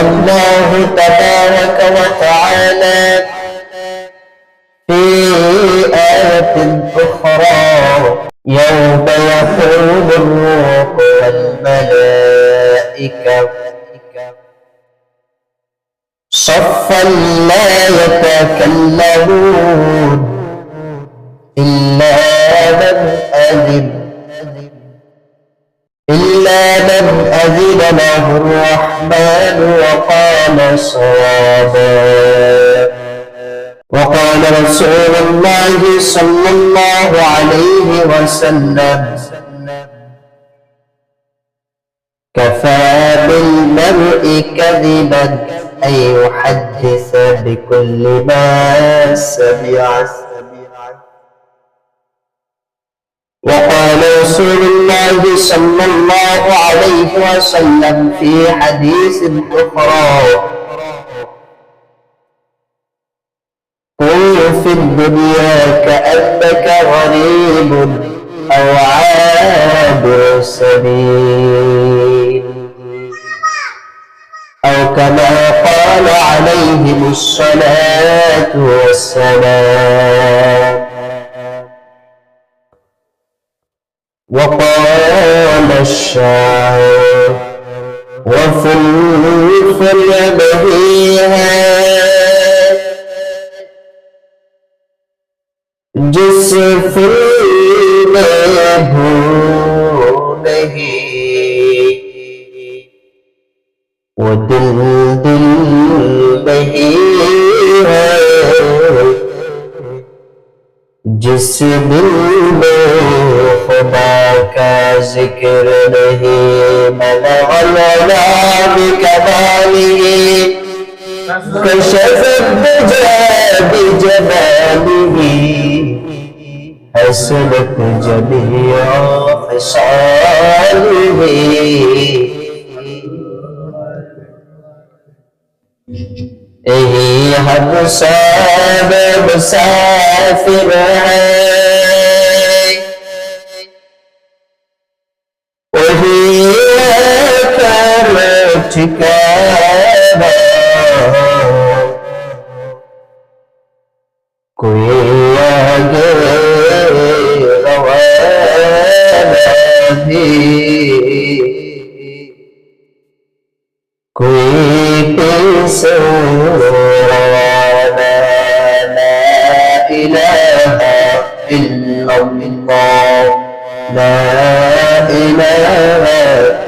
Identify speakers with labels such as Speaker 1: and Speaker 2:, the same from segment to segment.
Speaker 1: الله تبارك وتعالى في آية أخرى. يوم يقول الروح والملائكة صفا لا يتكلمون إلا من أذن إلا من أذن له الرحمن وقال صوابا. وقال رسول الله صلى الله عليه وسلم كفى بالمرء كذبا أن يحدث بكل ما سمع. وقال رسول الله صلى الله عليه وسلم في حديث أخرى. كن في الدنيا كأنك غريب أو عابر سبيل. أو كما قال عليهم الصلاة والسلام. الشعر وفلوف البهيمة جس فل نہیں وہ دل دل نہیں ہے جس دل میں जिस दिल में खुदा का जिक्र नहीं मना कमाली كشف الدجى بجماله حسنت جميع خصاله यही हम सब मुसाफिर हैं ঠিকানা কোয়া গে রওয়ানি কোই পেসে রওয়ানা ইলাহা ইল্লাল্লাহ লা ইলাহা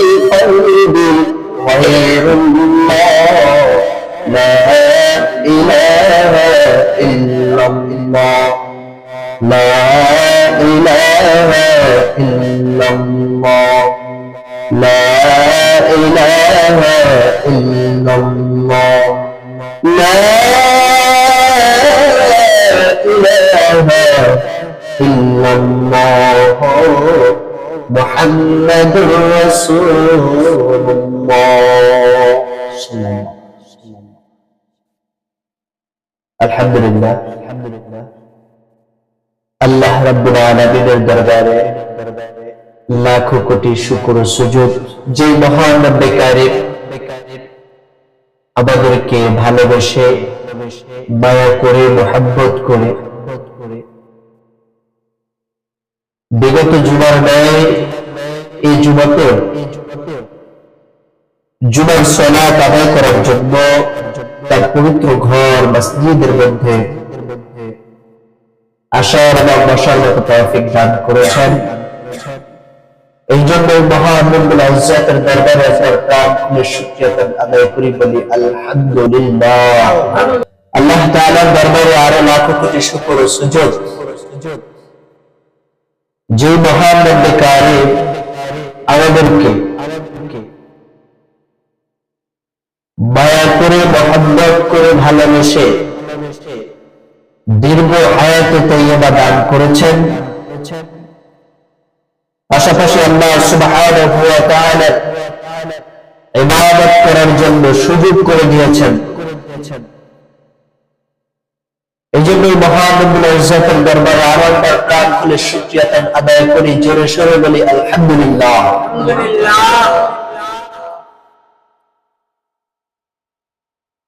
Speaker 1: غير الله لا إله إلا الله لا إله إلا الله لا إله إلا الله لا إله إلا الله محمد رسول الله صلى الله الحمد لله الحمد لله আল্লাহ রাব্বুল আলামিনের দরবারে লাখো কোটি শুকর ও সুযোগ যে মহান রব্বে কারিম আমাদেরকে ভালোবেসে মায়া করে মোহাব্বত করে বিগত জুমার ন্যায় এই জুমাতে জুমার সলাত আদায় করার জন্য তার পবিত্র ঘর, মসজিদের মধ্যে আসার এবং বসার মতো তৌফিক দান করেছেন। এই জন্য মহান দরবারে আদায় করি, বলি আলহামদুলিল্লাহ। আল্লাহ তাআলার দরবারে আরও লাখো কোটি শুকর ও সুযোগ। যে মহান রব্বে আমাদেরকে মায়া করে মহব্বত করে ভালোবেসে দীর্ঘ হায়াতে তৈয়বা দান করেছেন পাশাপাশি আল্লাহ ইবাদত করার জন্য সুযোগ করে দিয়েছেন এই জন্য মহানবুল দরবারে আমার প্রাণ খুলে শুকরিয়াতান আদায় করি, জোরে সরে বলি, আলহামদুলিল্লাহ।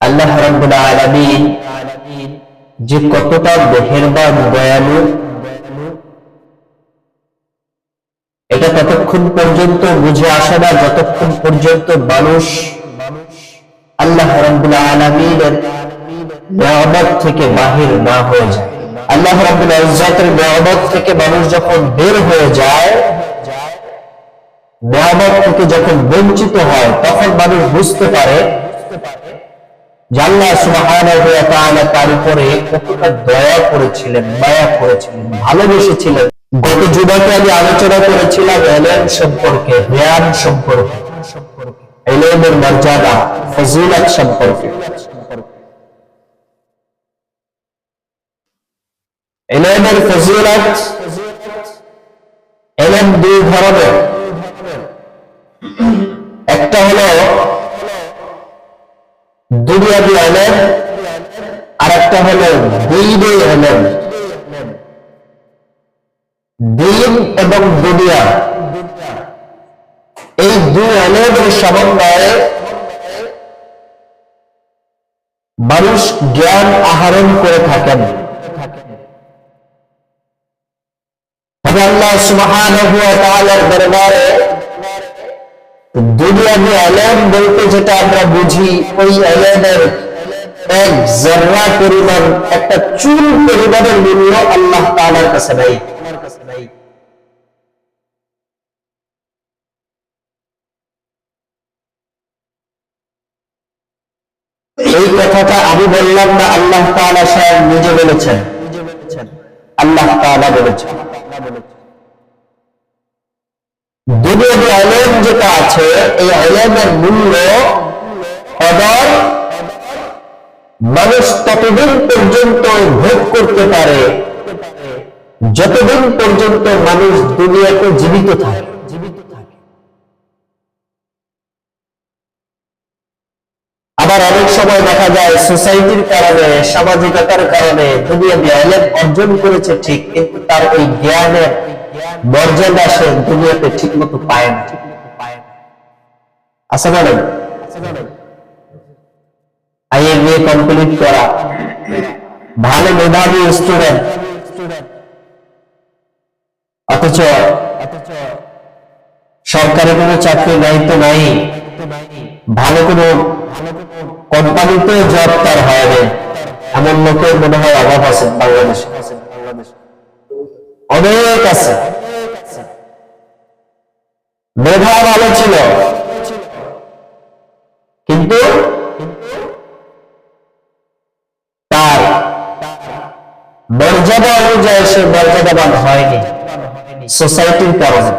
Speaker 1: আল্লাহ রাব্বুল আলামিন যে কতটা মেহেরবান, দয়ালু, এটা ততক্ষণ পর্যন্ত বুঝে আসে না, যতক্ষণ পর্যন্ত মানুষ আল্লাহ রাব্বুল আলামিনের নিয়ামত থেকে বাহির না হয়ে যায়। আল্লাহ রাব্বুল ইজ্জতের থেকে মানুষ যখন বের হয়ে যায়, নিয়ামত থেকে যখন বঞ্চিত হয়, তখন মানুষ বুঝতে পারে তার উপরে দয়া করেছিলেন, মায়া করেছিলেন, ভালোবেসেছিলেন। গত যুবকে আমি আলোচনা করেছিলাম এলেন সম্পর্কে সম্পর্কে। মর্যাদা সম্পর্কে। এলেমের ফজিলত এলেম দুই ধরনের। একটা হলো দুনিয়াবি এলেম আর একটা হলো দিনে এলেম দিন এবং দুনিয়া। এই দুই এলেমের সমন্বয়ে মানুষ জ্ঞান আহরণ করে থাকেন। আল্লাহ এই কথাটা আমি বললাম না আল্লাহ নিজে বলেছেন। আল্লাহ বলেছেন। দুনিয়ার আলেম যেটা আছে, এই আলেমের মূল্য কদর মানুষ ততদিন পর্যন্ত ভোগ করতে পারে, যতদিন পর্যন্ত মানুষ দুনিয়াতে জীবিত থাকে। জীবিত থাকে আবার অনেক সময় দেখা যায় সোসাইটির কারণে, সামাজিকতার কারণে দুনিয়াতে আলেম অর্জন করেছে ঠিক, কিন্তু তার ওই জ্ঞানের মর্যাদা সে দুনিয়াতে ঠিক মতো পায় না। না নাই আইএ বিএ কমপ্লিট করা। ভালো মেধাবী স্টুডেন্ট অথচ সরকারি কোনো চাকরি নাই তো নাই। ভালো কোনো কোম্পানিতে জব তার এমন লোকের মনে হয় অভাব আছে বাংলাদেশে। অনেক আছে। মেধা ভালো ছিল। কিন্তু তার মর্যাদা অনুযায়ী সে মর্যাদাবান হয়নি। সোসাইটির কারণে।